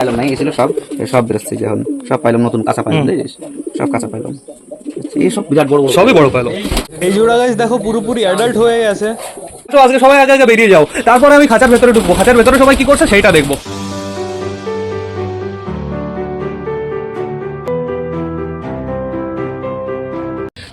পাইলাম নাই এসেছিল সব সব বেরোচ্ছে এখন। সব পাইলাম নতুন কাঁচা পাইলাম সব কাঁচা পাইলাম। এই সব বিরাট বড় সবই বড় পাইলো এই জোড়া গাছ দেখো পুরোপুরি অ্যাডাল্ট হয়ে গেছে। তো আজকে সবাই আগে আগে বেরিয়ে যাও। তারপরে আমি খাঁচার ভেতরে ঢুকবো। খাঁচার ভেতরে সবাই কি করছে সেইটা দেখব।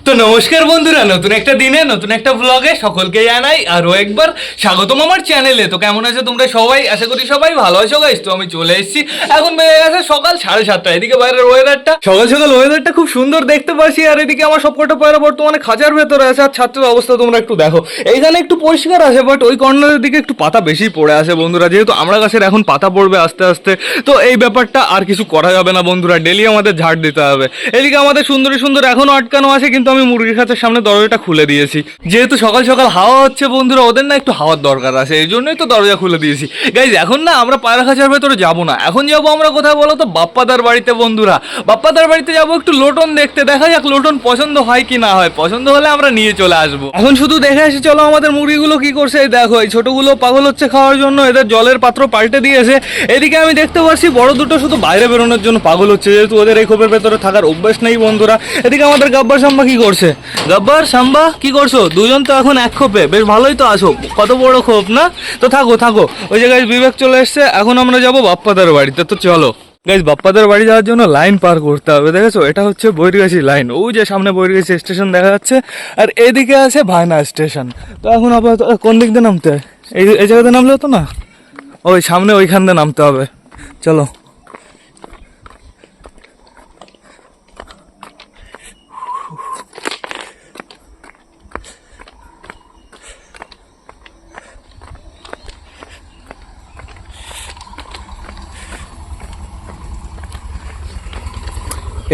তো নমস্কার বন্ধুরা, নতুন একটা দিনে, নতুন একটা ব্লগে সকলকে জানাই আরও একবার স্বাগতম আমার চ্যানেলে তো কেমন আছো তোমরা সবাই? আশা করি সবাই ভালো আছো গাইস তো আমি চলে এসেছি। এখন বেজে গেছে সকাল সাড়ে সাতটা। এদিকে বাইরের ওয়েদারটা সকাল সকাল ওয়েদারটা খুব সুন্দর দেখতে পাচ্ছি। আর এদিকে আমার সবকটা পায়রা বর্তমানে খাঁচার ভেতরে আছে। আর ছাত্রের অবস্থা তোমরা একটু দেখো। এইখানে একটু পরিষ্কার আছে বাট ওই কর্নারের দিকে একটু পাতা বেশি পড়ে আছে বন্ধুরা। যেহেতু আমরা গাছের এখন পাতা পড়বে আস্তে আস্তে। তো এই ব্যাপারটা আর কিছু করা যাবে না বন্ধুরা। ডেলি আমাদের ঝাড় দিতে হবে। এদিকে আমাদের সুন্দরী সুন্দর এখনও আটকানো আছে, কিন্তু আমি মুরগির খাঁচার সামনে দরজাটা খুলে দিয়েছি। যেহেতু সকাল সকাল হাওয়া হচ্ছে বন্ধুরা, ওদের না একটু হাওয়ার দরকার আছে, এই জন্যই তো দরজা খুলে দিয়েছি। গাইজ এখন না আমরা পায়রা খাঁচার ভেতরে যাব না। এখন যাব আমরা কোথায় বলো তো? বাপ্পাদার বাড়িতে বন্ধুরা। বাপ্পাদার বাড়িতে যাব একটু লোটন দেখতে। দেখা যাক লোটন পছন্দ হয় কি না হয়। পছন্দ হলে আমরা নিয়ে চলে আসব। এখন শুধু দেখে আসি, চলো আমাদের মুরগিগুলো কি করছে। এই দেখো, এই ছোটগুলো পাগল হচ্ছে খাওয়ার জন্য। এদের জলের পাত্র পাল্টে দিয়েছে। এদিকে আমি দেখতে পাচ্ছি, বড় দুটো শুধু বাইরে বেরোনোর জন্য পাগল হচ্ছে। যেহেতু ওদের এই খোপের ভেতরে থাকার অভ্যাস নেই বন্ধুরা। এদিকে আমাদের গাব্বার সাম্বা কি করছে? গাব্বার সাম্বা, কি করছ? দুজন তো এখন এক খোপে। বেশ ভালোই তো আসো কত বড় খোপ, না? তো থাকো থাকো। ওই জায়গায় বিবেক চলে এসছে। এখন আমরা যাব বাপ্পাদার বাড়িতে। তো চলো। গাইজ বাপ্পাদার বাড়ি যাওয়ার জন্য লাইন পার করতে হবে, দেখেছ? এটা হচ্ছে বৈরগাছি লাইন ওই যে সামনে বৈরগাছি স্টেশন দেখা যাচ্ছে। আর এদিকে আছে ভায়না স্টেশন তো এখন আপাতত কোন দিক দিয়ে নামতে হয়? এই এই জায়গাতে নামলে হতো না? ওই সামনে ওইখান দিয়ে নামতে হবে। চলো।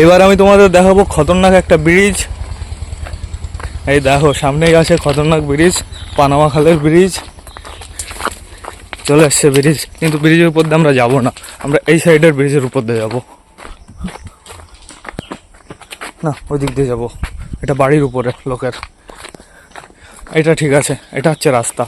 এবার আমি তোমাদের দেখাবো খতরনাক একটা ব্রিজ। এই দেখো, সামনেই আছে খতরনাক ব্রিজ, পানামা খালের ব্রিজ। চলে আসছে ব্রিজ, কিন্তু ব্রিজের উপর দিয়ে আমরা যাব না। আমরা এই সাইডের ব্রিজের উপর দিয়ে যাব। না, ওই দিক দিয়ে যাব। এটা বাড়ির উপরে, লোকের। এটা ঠিক আছে, এটা হচ্ছে রাস্তা।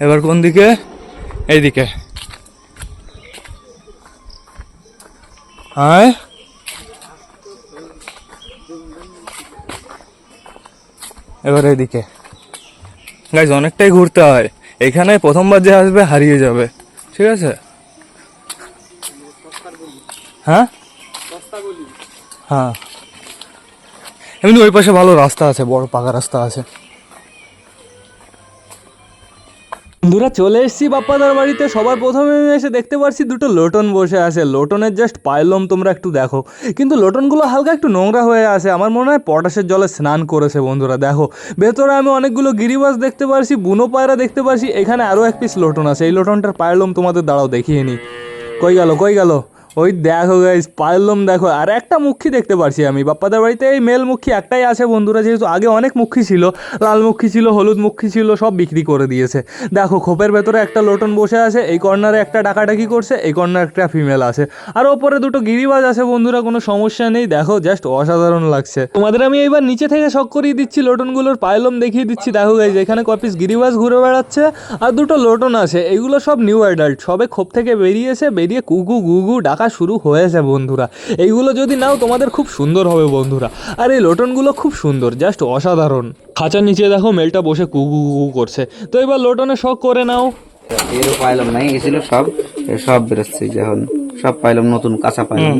এবার কোন দিকে? এইদিকে। হ্যাঁ এবার এইদিকে। গাইজ অনেকটাই ঘুরতে হয়। এখানে প্রথমবার যে আসবে, হারিয়ে যাবে। ঠিক আছে? হ্যাঁ? হ্যাঁ। এমনি ওই পাশে ভালো রাস্তা আছে, বড় পাকা রাস্তা আছে। বন্ধুরা চলে এসেছি বাপ্পাদার বাড়িতে। সবার প্রথমে এসে দেখতে পারছি দুটো লোটন বসে আছে। লোটনের জাস্ট পাইলম, তোমরা একটু দেখো। কিন্তু লোটনগুলো হালকা একটু নোংরা হয়ে আছে। আমার মনে হয় পটাশের জলে স্নান করেছে বন্ধুরা, দেখো। ভেতরে আমি অনেকগুলো গিরিবাস দেখতে পারছি, বুনো পায়রা দেখতে পারছি। এখানে আরও এক পিস লোটন আছে। এই লোটনটার পাইলম তোমাদের দাঁড়াও দেখিয়ে নি। কই গেল কই গেল? ওই দেখো গাইজ পাইলম দেখো, আর একটা মুখী দেখতে পারছি আমি। বাপ্পাদার বাড়িতে এই মেল মুখী একটাই আছে বন্ধুরা, যেহেতু আগে অনেক মুখী ছিল, লাল মুখী ছিল, হলুদ মুখী ছিল, সব বিক্রি করে দিয়েছে। দেখো, খোপের ভেতরে একটা লোটন বসে আছে, এই কর্নারে একটা ডাকাডাকি করছে, এই কর্নার একটা ফিমেল আছে। আর ওপরে দুটো গিরিবাজ আছে বন্ধুরা, কোনো সমস্যা নেই, দেখো জাস্ট অসাধারণ লাগছে। তোমাদের আমি এইবার নিচে থেকে শখ করিয়ে দিচ্ছি, লোটনগুলোর পাইলম দেখিয়ে দিচ্ছি। দেখো গাইজ এখানে কপিস গিরিবাজ ঘুরে বেড়াচ্ছে, আর দুটো লোটন আছে, এগুলো সব নিউ অ্যাডাল্ট সবে খোপ থেকে বেরিয়েছে, বেরিয়ে কুকু গুগু ডাকা শুরু হয়েছে বন্ধুরা। এইগুলো যদি নাও তোমাদের খুব সুন্দর হবে বন্ধুরা। আর এই লোটনগুলো খুব সুন্দর জাস্ট অসাধারণ। খাঁচার নিচে দেখো মেলটা বসে কুকু কুকু করছে। তো এবার লোটনে শখ করে নাও। এরও পাইলাম নাই এসেছিল সব। সব বেরোচ্ছে যে এখন। সব পাইলাম নতুন কাঁচা পাইলাম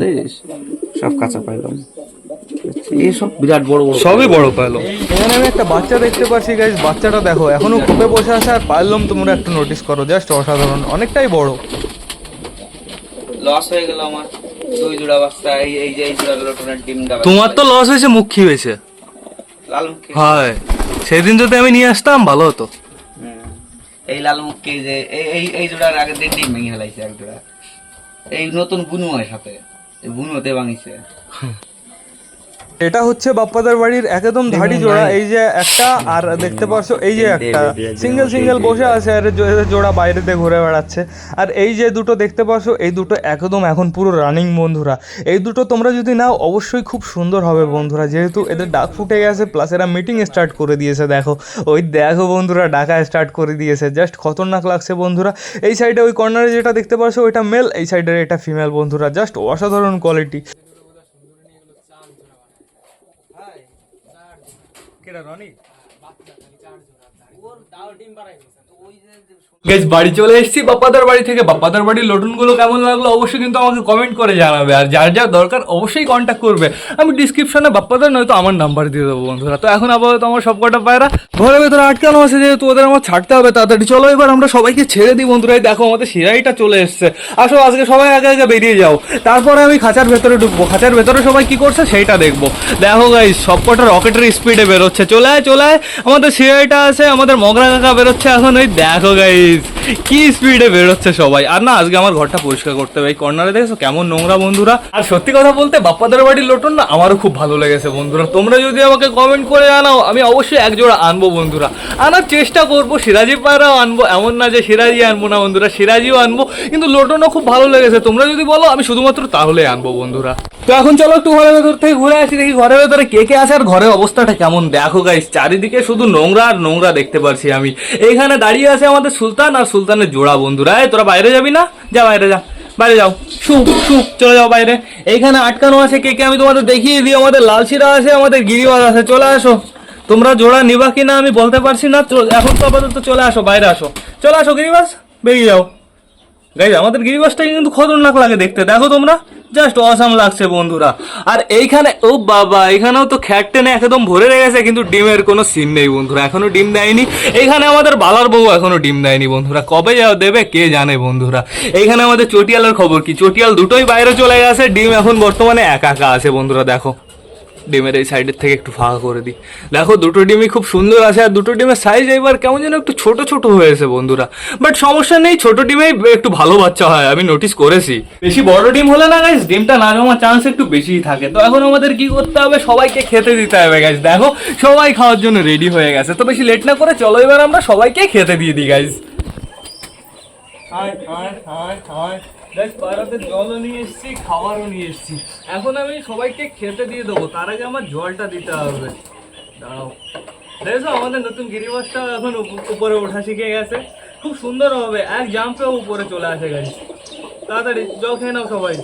সব কাঁচা পাইলাম। এই বিরাট বড় বড় সবই বড় পাইলো এখানে আমি একটা বাচ্চা দেখতে পাচ্ছি গাইজ বাচ্চাটা দেখো এখনও খোপে বসে আছে আর পাইলম তোমরা একটু নোটিস করো জাস্ট অসাধারণ অনেকটাই বড়। লস হয়ে গেল আমার। দুই জোড়া বাচ্চা এই এই যে এই জোড়া লোটনের ডিম তোমার তো লস হয়েছে মুখী হয়েছে। লাল মুখী হয়। সেদিন যদি আমি নিয়ে আসতাম ভালো হতো। এই লাল মুখী যে এই এই এই জোড়ার আগে দিন ডিম ভেঙে ফেলাইছে এক জোড়া। এই নতুন বুনু হয় সাথে। এই বুনুতে ভাঙিছে। এটা হচ্ছে বাপ্পাদার বাড়ির একদম ধাড়ি জোড়া এই যে একটা আর দেখতে পাচ্ছ এই যে একটা। সিঙ্গেল সিঙ্গেল বসে আছে। আর জোড়া বাইরেতে ঘুরে বেড়াচ্ছে। আর এই যে দুটো দেখতে পাচ্ছ এই দুটো একদম এখন পুরো রানিং বন্ধুরা। এই দুটো তোমরা যদি নাও অবশ্যই খুব সুন্দর হবে বন্ধুরা। যেহেতু এদের ডাক ফুটে গেছে প্লাস এরা মিটিং স্টার্ট করে দিয়েছে দেখো। ওই দেখো বন্ধুরা ডাকা স্টার্ট করে দিয়েছে। জাস্ট খতরনাক লাগছে বন্ধুরা। এই সাইডে ওই কর্নারে যেটা দেখতে পাচ্ছ ওইটা মেল এই সাইডের এটা ফিমেল বন্ধুরা। জাস্ট অসাধারণ কোয়ালিটি কেডা রনি? হ্যাঁ, বাচ্চা খালি চারজন বাড়ি চলে এসেছি বাপ্পাদার বাড়ি থেকে। বাপ্পাদার বাড়ির লটুনগুলো কেমন লাগল অবশ্যই কিন্তু আমাকে কমেন্ট করে জানাবে। আর যার যার দরকার অবশ্যই কন্ট্যাক্ট করবে। আমি ডিসক্রিপশনে বাপ্পাদার, নয়তো আমার নাম্বার দিয়ে দেবো বন্ধুরা। তো এখন আপাতত আমার সব কটা পায়রা ঘরের ভেতরে আটকানো আছে, যেহেতু ওদের আমার ছাড়তে হবে তাড়াতাড়ি। চলো এবার আমরা সবাইকে ছেড়ে দিই বন্ধুরা। দেখো, আমাদের সিরাইটা চলে এসছে। আসো, আজকে সবাই আগে আগে বেরিয়ে যাও। তারপরে আমি খাঁচার ভেতরে ঢুকবো। খাঁচার ভেতরে সবাই কি করছে সেইটা দেখব। দেখো গাইজ সব কটা রকেটের স্পিডে বেরোচ্ছে। চলে আয় চলে আয়। আমাদের সিরাইটা আছে, আমাদের মগরা কাকা বেরোচ্ছে এখন, ওই দেখো গাইজ কি স্পিডে বেরোচ্ছে সবাই। আর না, আজকে আমার ঘরটা পরিষ্কার করতে হবে। এই কর্নারে দেখেছ, কেমন নোংরা বন্ধুরা। আর সত্যি কথা বলতে, বাপ্পাদের বাড়ির লোটন না, আমারও খুব ভালো লেগেছে বন্ধুরা। তোমরা যদি আমাকে কমেন্ট করে জানাও, আমি অবশ্যই একজোড়া আনব বন্ধুরা। আনার চেষ্টা করব সিরাজি পায়রাও আনব, এমন না যে সিরাজি আনব না বন্ধুরা, সিরাজিও আনব, কিন্তু লোটনও খুব ভালো লেগেছে। তোমরা যদি বলো, আমি শুধুমাত্র তাহলে আনব বন্ধুরা। তো এখন চলো একটু ঘরের ভেতর থেকে ঘুরে আসি, দেখি ঘরের ভেতরে কে কে আছে আর ঘরের অবস্থাটা কেমন। দেখো গাইস চারিদিকে শুধু নোংরা আর নোংরা দেখতে পারছি আমি। এইখানে দাঁড়িয়ে আছে আমাদের সুলতান আর সুলতানের জোড়া বন্ধুরা। এই, তোরা বাইরে যাবি না? যা বাইরে যা, বাইরে যাও। শু শু, চলে যাও বাইরে। এইখানে আটকানো আছে কে কে আমি তোমাদের দেখিয়ে দিই। আমাদের লালশিরা আছে, আমাদের গিরিবাজ আছে, চলে আসো। তোমরা জোড়া নিবা কিনা আমি বলতে পারছি না। এখন তো আপাতত চলে আসো, বাইরে আসো। চলে আসো গিরিবাস বেরিয়ে যাও। গাইজ আমাদের গিরিবাসটা কিন্তু খতরনাক লাগে দেখতে। দেখো তোমরা জাস্ট অসাম লাগছে বন্ধুরা। আর এইখানে, ও বাবা এখানেও তো খ্যাট টেনে একদম ভরে রেখেছে, কিন্তু ডিমের কোনো সিন নেই বন্ধুরা, এখনও ডিম দেয়নি। এখানে আমাদের বালার বউ এখনও ডিম দেয়নি বন্ধুরা, কবে যাও দেবে কে জানে বন্ধুরা। এইখানে আমাদের চটিয়ালের খবর কি? চটিয়াল দুটোই বাইরে চলে গেছে, ডিম এখন বর্তমানে একা একা আছে বন্ধুরা, দেখো। ডিমের এই সাইডের থেকে একটু ফাঁকা করে দিই। দেখো, দুটো ডিমই খুব সুন্দর আছে আর দুটো ডিমের সাইজ এবার কেমন যেন একটু ছোট ছোট হয়েছে বন্ধুরা। বাট সমস্যা নেই, ছোট ডিমেই একটু ভালো বাচ্চা হয়, আমি নোটিস করেছি। বেশি বড় ডিম হলে না গাইজ ডিমটা না জমার চান্স একটু বেশিই থাকে। তো এখন আমাদের কি করতে হবে? সবাইকে খেতে দিতে হবে গাইজ দেখো, সবাই খাওয়ার জন্য রেডি হয়ে গেছে। তো বেশি লেট না করে চলো, এবার আমরা সবাইকে খেতে দিয়ে দিই হায় দেখ, পাড়াতে জলও নিয়ে এসেছি, খাবারও নিয়ে এসেছি। এখন আমি সবাইকে খেতে দিয়ে দেবো, তার আগে আমার জলটা দিতে হবে। দাঁড়াও। দেখো আমাদের নতুন গিরিবাসটা এখন উপ- উপরে ওঠা শিখে গেছে। খুব সুন্দর হবে, এক জাম্পে উপরে চলে আসে গাড়ি। তাড়াতাড়ি, জল খেয়ে নাও সবাই।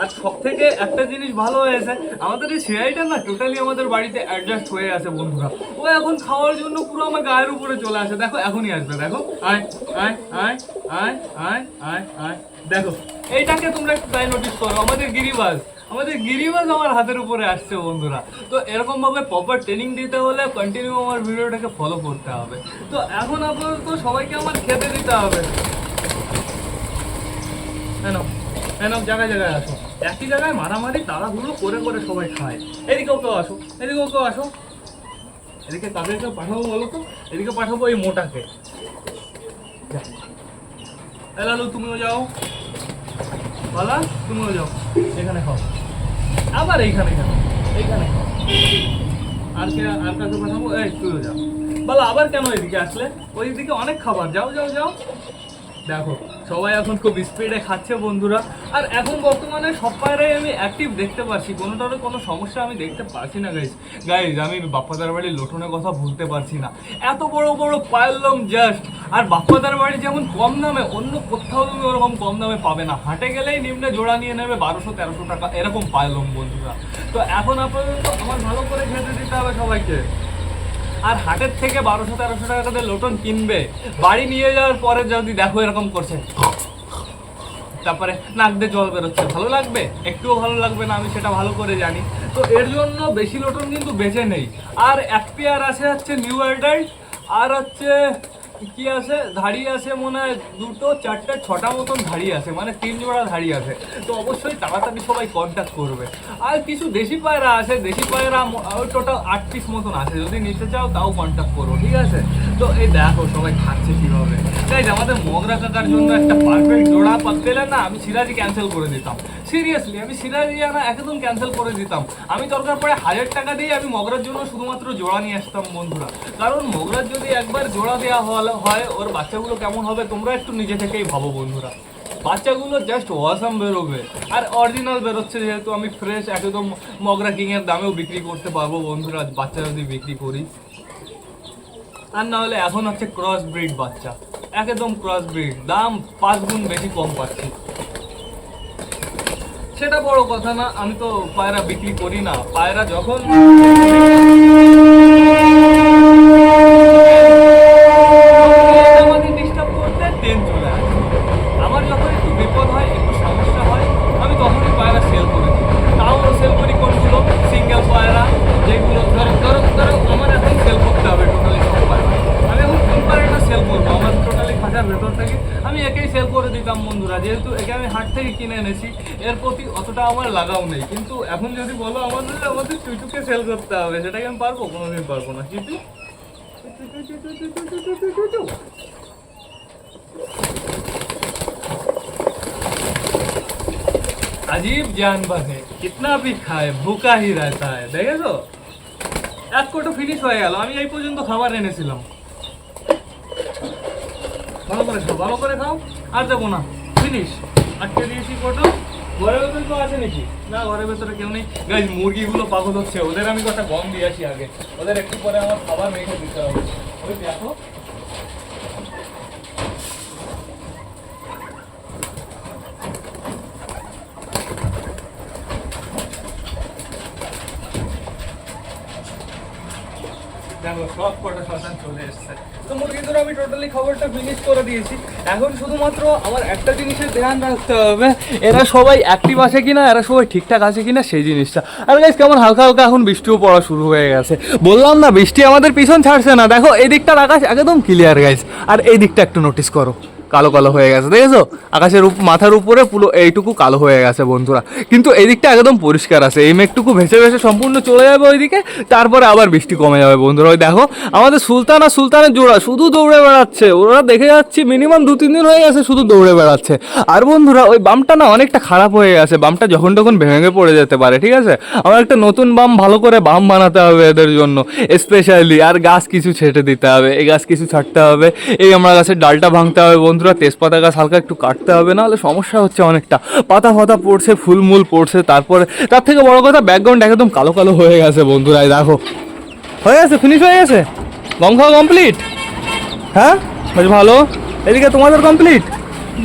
আর সব থেকে একটা জিনিস ভালো হয়েছে, আমাদের এই সিরাইটা না টোটালি আমাদের বাড়িতে অ্যাডজাস্ট হয়ে আছে বন্ধুরা। ও এখন খাওয়ার জন্য পুরো আমার গায়ের উপরে চলে আসে। দেখো, এখনই আসবে, দেখো। আয় আয় আয় আয় আয় আয় আয়। দেখো, এইটাকে তোমরা একটু তাই নোটিস করো। আমাদের গিরিবাজ আমাদের গিরিবাজ আমার হাতের উপরে আসছে বন্ধুরা। তো এরকম ভাবে প্রপার ট্রেনিং দিতে হলে কন্টিনিউ আমার ভিডিওটাকে ফলো করতে হবে। তো এখন আপাতত সবাইকে আমার খেতে দিতে হবে। কেন? কেন জায়গায় জায়গায় আসো। একই জায়গায় মারামারি, তাড়াহুড়ো করে করে সবাই খায়। এদিকেও কেউ আসো, এদিকেও কেউ আসো। এদিকে কেউ পাঠাবো বলো তো? এদিকে পাঠাবো এই মোটাকে। যা। এ লালু, তুমিও যাও। বালা, তুমিও যাও। এখানে খাও। আবার এইখানে কেন এইখানে খাও। আর কে, আর কাকে পাঠাবো? এই তুইও যাও বলো, আবার কেন এদিকে আসলে? ওই দিকে অনেক খাবার। যাও যাও যাও। দেখো, সবাই এখন খুব স্পিডে খাচ্ছে বন্ধুরা। আর এখন বর্তমানে সব পায়রাই আমি অ্যাক্টিভ দেখতে পাচ্ছি। কোনোটারও কোনো সমস্যা আমি দেখতে পাচ্ছি না গাইজ গাইজ আমি বাপ্পাদার বাড়ির লোটনের কথা ভুলতে পারছি না। এত বড় বড় পায়লম জাস্ট আর বাপ্পাদার বাড়ি যেমন কম দামে, অন্য কোথাও তুমি ওরকম কম দামে পাবে না। হাটে গেলেই নিম্নে জোড়া নিয়ে নেবে বারোশো, তেরোশো টাকা, এরকম পায়লম বন্ধুরা। তো এখন আপাতত আমার ভালো করে খেতে দিতে হবে সবাইকে। আর হাটের থেকে বারোশো, তেরোশো টাকা করে লোটন কিনবে। বাড়ি নিয়ে যাওয়ার পরে যদি দেখো এরকম করছে। তারপরে নাক দিয়ে জল বেরোচ্ছে। ভালো লাগবে? একটুও ভালো লাগবে না, আমি সেটা ভালো করে জানি। তো এর জন্য বেশি লোটন কিন্তু বেঁচে নেই। আর এক পেয়ার আছে হচ্ছে নিউ অ্যাডাল্ট আর হচ্ছে কি আছে? ধাড়ি আছে মনে হয় দুটো, চারটে, ছটা মতন ধাড়ি আছে মানে তিন জোড়া ধাড়ি আছে। তো অবশ্যই তাড়াতাড়ি সবাই কন্ট্যাক্ট করবে। আর কিছু দেশি পায়রা আছে, দেশি পায়রা টোটাল আট পিস মতন আছে। যদি নিতে চাও, তাও কন্ট্যাক্ট করো, ঠিক আছে? তো এই দেখো সবাই খাচ্ছে কীভাবে। তাই আমাদের মগরা কাকার জন্য একটা পারফেক্ট জোড়া পেলে না, আমি সিরাজি ক্যান্সেল করে দিতাম। সিরিয়াসলি আমি সিরাজি আনা একদম ক্যান্সেল করে দিতাম। আমি দরকার পড়ে হাজার টাকা দিয়ে আমি মগরার জন্য শুধুমাত্র জোড়া নিয়ে আসতাম, বন্ধুরা। কারণ মগরার যদি একবার জোড়া দেওয়া হল- হয়, ওর বাচ্চাগুলো কেমন হবে তোমরা একটু নিজে থেকেই ভাবো বন্ধুরা। বাচ্চাগুলো জাস্ট ওয়াসাম বেরোবে। আর অরিজিনাল বেরোচ্ছে যেহেতু, আমি ফ্রেশ একদম মগরা কিং এর দামেও বিক্রি করতে পারব বন্ধুরা, বাচ্চা যদি বিক্রি করি। আর না হলে এখন হচ্ছে ক্রস ব্রিড বাচ্চা। একদম ক্রস ব্রিড দাম পাঁচ গুণ বেশি কম পাচ্ছি। সেটা বড় কথা না, আমি তো পায়রা বিক্রি করি না। পায়রা যখন আমাকে ডিস্টার্ব করতে ট্রেন চলে আসে আমার যখন একটু বিপদ হয় একটু সমস্যা হয় আমি তখনই পায়রা সেল করে দিই তাও সেল করি কোনগুলো সিঙ্গেল পায়রা যেগুলো ধরো ধরো ধরো আমার এখন সেল করতে হবে টোটালি সব পায়রা আমি এখন কোন পায়রাটা সেল করব আমার টোটালি খাঁচার ভেতর থেকে আমি একেই সেল করে দিতাম বন্ধুরা যেহেতু একে আমি হাট থেকে কিনে এনেছি এর প্রতি অতটা আমার লাগাও নেই কিন্তু এখন যদি বলো আমাদের আমাদের চুচুকে সেল করতে হবে সেটাকে আমি পারবো কোনোদিন পারবো না চুচু अजीब जानवर है कितना भी खाए भूखा ही रहता है দেখেছো এক কোটো ফিনিশ হয়ে গেল আমি এই পর্যন্ত খাবার এনেছিলাম ভালো করে খাও ভালো করে খাও আর দেবো না ফিনিশ আটকে দিয়েছি কোটো ঘরের ভেতরে তো আছে নাকি? না, ঘরের ভেতরে কেউ নেই। গাইজ মুরগিগুলো পাগল হচ্ছে। ওদের আমি কটা গম দিয়ে আসি আগে। ওদের একটু পরে আমার খাবার মেখে দিতে হবে। ওই দেখো তো মুরগিদের আমি টোটালি খবরটা ফিনিশ করে দিয়েছি। এখন শুধুমাত্র আমার একটা জিনিসের ধ্যান রাখতে হবে। এরা সবাই অ্যাক্টিভ আছে কিনা, এরা সবাই ঠিকঠাক আছে কিনা, সেই জিনিসটা। আর গাইজ কেমন? হালকা হালকা এখন বৃষ্টিও পড়া শুরু হয়ে গেছে। বললাম না, বৃষ্টি আমাদের পিছন ছাড়ছে না। দেখো এই আকাশ একদম ক্লিয়ার গাইজ আর এই দিকটা একটু নোটিস করো। কালো কালো হয়ে গেছে, দেখেছ? আকাশের মাথার উপরে পুরো এইটুকু কালো হয়ে গেছে বন্ধুরা। কিন্তু এই দিকটা একদম পরিষ্কার আছে, এই মেঘটুকু ভেসে ভেসে সম্পূর্ণ চলে যাবে ওইদিকে, তারপরে আবার বৃষ্টি কমে যাবে বন্ধুরা। ওই দেখো, আমাদের সুলতান আর সুলতানের জোড়া শুধু দৌড়ে বেড়াচ্ছে। ওরা দেখে যাচ্ছি মিনিমাম দু, তিন দিন হয়ে গেছে শুধু দৌড়ে বেড়াচ্ছে। আর বন্ধুরা, ওই বামটা না অনেকটা খারাপ হয়ে গেছে। বামটা যখন তখন ভেঙে পড়ে যেতে পারে, ঠিক আছে? আমার একটা নতুন বাম ভালো করে বাম বানাতে হবে এদের জন্য স্পেশালি আর গাছ কিছু ছেটে দিতে হবে, এই গাছ কিছু ছাড়তে হবে, এই আমরা গাছের ডালটা ভাঙতে হবে বন্ধুরা, তেজপাতা গাছ হালকা একটু কাটতে হবে না হলে সমস্যা হচ্ছে অনেকটা। পাতা ফাতা পড়ছে ফুলমূল পড়ছে, তারপরে তার থেকে বড় কথা ব্যাকগ্রাউন্ড একদম কালো কালো হয়ে গেছে বন্ধুরা দেখো। হয়ে গেছে ফিনিশ হয়ে গেছে? গম কমপ্লিট হ্যাঁ? বেশ ভালো। এদিকে তোমাদের কমপ্লিট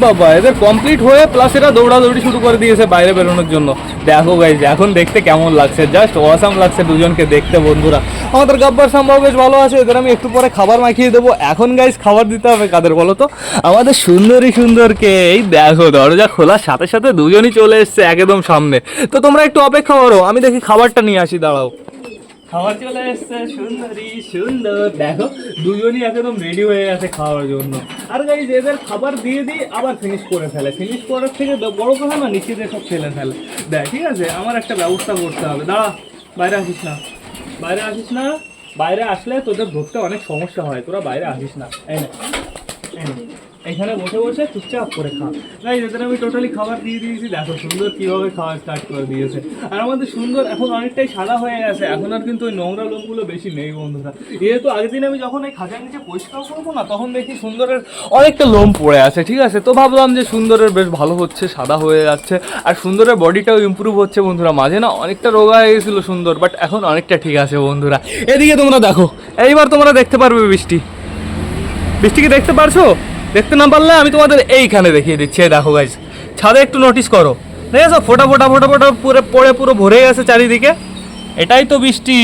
বাবা, এদের কমপ্লিট হয়ে প্লাস এরা দৌড়াদৌড়ি শুরু করে দিয়েছে বাইরে বেরোনোর জন্য। দেখো গাইজ এখন দেখতে কেমন লাগছে? জাস্ট অসাম লাগছে দুজনকে দেখতে বন্ধুরা। আমাদের গাব্বার সম্ভব বেশ ভালো আছে, এদের আমি একটু পরে খাবার মাখিয়ে দেবো। এখন গাইজ খাবার দিতে হবে কাদের বলো তো? আমাদের সুন্দরী সুন্দরকে, এই দেখো দরজা খোলার সাথে সাথে দুজনই চলে এসছে একদম সামনে। তো তোমরা একটু অপেক্ষা করো, আমি দেখি খাবারটা নিয়ে আসি, দাঁড়াও। খাবার চলে এসছে সুন্দরী সুন্দর। দেখো দুজনই একদম রেডি হয়ে গেছে খাওয়ার জন্য। আর গাইজ এদের খাবার দিয়ে দিই আবার ফিনিশ করে ফেলে। ফিনিশ করার থেকে বড় কথা না নিচে সব ফেলে ফেলে। দেখ ঠিক আছে? আমার একটা ব্যবস্থা করতে হবে। দাঁড়া বাইরে আসিস না। বাইরে আসিস না। বাইরে আসলে তোদের ধরতে অনেক সমস্যা হয়। তোরা বাইরে আসিস নে, এই নে। এখানে বসে বসে চুপচাপ করে খা গাইজ এদের আমি টোটালি খাবার দিয়ে দিয়েছি। দেখো, সুন্দর কীভাবে খাওয়া স্টার্ট করে দিয়েছে। আর আমাদের সুন্দর এখন অনেকটাই সাদা হয়ে গেছে। এখন আর কিন্তু ওই নোংরা লোমগুলো বেশি নেই বন্ধুরা। যেহেতু আগের দিন আমি যখন এই খাঁচার নিচে পরিষ্কার করব না, তখন দেখি সুন্দরের অনেকটা লোম পড়ে আছে, ঠিক আছে? তো ভাবলাম যে সুন্দরের বেশ ভালো হচ্ছে, সাদা হয়ে যাচ্ছে। আর সুন্দরের বডিটাও ইমপ্রুভ হচ্ছে বন্ধুরা। মাঝে না অনেকটা রোগা হয়ে গেছিল সুন্দর বাট এখন অনেকটা ঠিক আছে বন্ধুরা। এদিকে তোমরা দেখো, এইবার তোমরা দেখতে পারবে বৃষ্টি। বৃষ্টি কি দেখতে পারছ? দেখতে না পারলে আমি তোমাদের এইখানে দেখিয়ে দিচ্ছি। দেখো গাইজ ছাদে একটু নোটিস করো। দেখেছ ফোটা ফোটা ফোটা ফোটা পুরো পড়ে পুরো ভরে গেছে চারিদিকে। এটাই তো বৃষ্টি।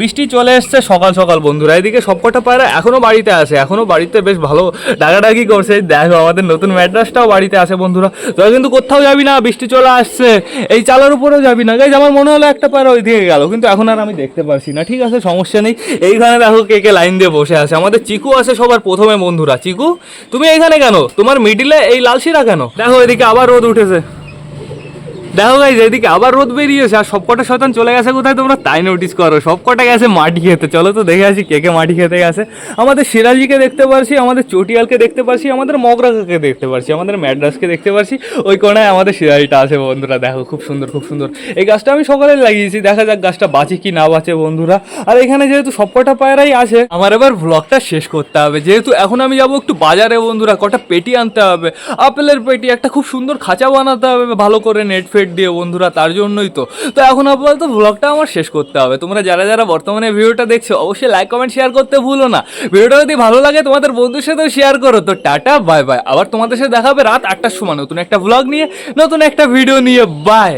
বৃষ্টি চলে এসছে সকাল সকাল, বন্ধুরা। এদিকে সবকটা পায়রা এখনও বাড়িতে আছে, এখনও বাড়িতে বেশ ভালো ডাকাডাকি করছে। দেখো, আমাদের নতুন ম্যাড্রাসটাও বাড়িতে আছে, বন্ধুরা। তোরা কিন্তু কোথাও যাবি না, বৃষ্টি চলে আসছে। এই চালার উপরেও যাবি না। গাইজ, আমার মনে হলো একটা পায়রা ওই দিকে গেল, কিন্তু এখন আর আমি দেখতে পারছি না। ঠিক আছে, সমস্যা নেই। এইখানে দেখো কে কে লাইন দিয়ে বসে আছে। আমাদের চিকু আছে সবার প্রথমে, বন্ধুরা। চিকু, তুমি এইখানে কেন? তোমার মিডিলে এই লালশিরা কেন? দেখো, এদিকে আবার রোদ উঠেছে। দেখো গাইজ এদিকে আবার রোদ বেরিয়েছে, আর সবকটা শতান চলে গেছে কোথায় তোমরা? তাই নোটিস করো, সবকটা গেছে মাটি খেতে। চলো তো দেখে আসি কে কে মাটি খেতে গেছে। আমাদের সিরাজিকে দেখতে পারছি, আমাদের চটিয়ালকে দেখতে পারছি, আমাদের মগরাকে দেখতে পারছি, আমাদের ম্যাড্রাসকে দেখতে পারছি। ওই কোনায় আমাদের সিরাজিটা আছে বন্ধুরা, দেখো খুব সুন্দর খুব সুন্দর। এই গাছটা আমি সকালে লাগিয়েছি, দেখা যাক গাছটা বাঁচে কি না বাঁচে বন্ধুরা। আর এখানে যেহেতু সবকটা পায়রাই আছে, আমার এবার ব্লগটা শেষ করতে হবে। যেহেতু এখন আমি যাব একটু বাজারে বন্ধুরা, কটা পেটি আনতে হবে। আপেলের পেটি, একটা খুব সুন্দর খাঁচা বানাতে হবে, ভালো করে নেট ফেট দিয়ে বন্ধুরা, তার জন্যই তো। তো এখন আপাতত ব্লগটা আমার শেষ করতে হবে। তোমরা যারা যারা বর্তমানে ভিডিওটা দেখছ, অবশ্যই লাইক কমেন্ট শেয়ার করতে ভুলো না। ভিডিওটা যদি ভালো লাগে, তোমাদের বন্ধুর সাথেও শেয়ার করো। তো টাটা বাই বাই আবার তোমাদের সাথে দেখাবে রাত আটটার সময় নতুন একটা ব্লগ নিয়ে, নতুন একটা ভিডিও নিয়ে। বাই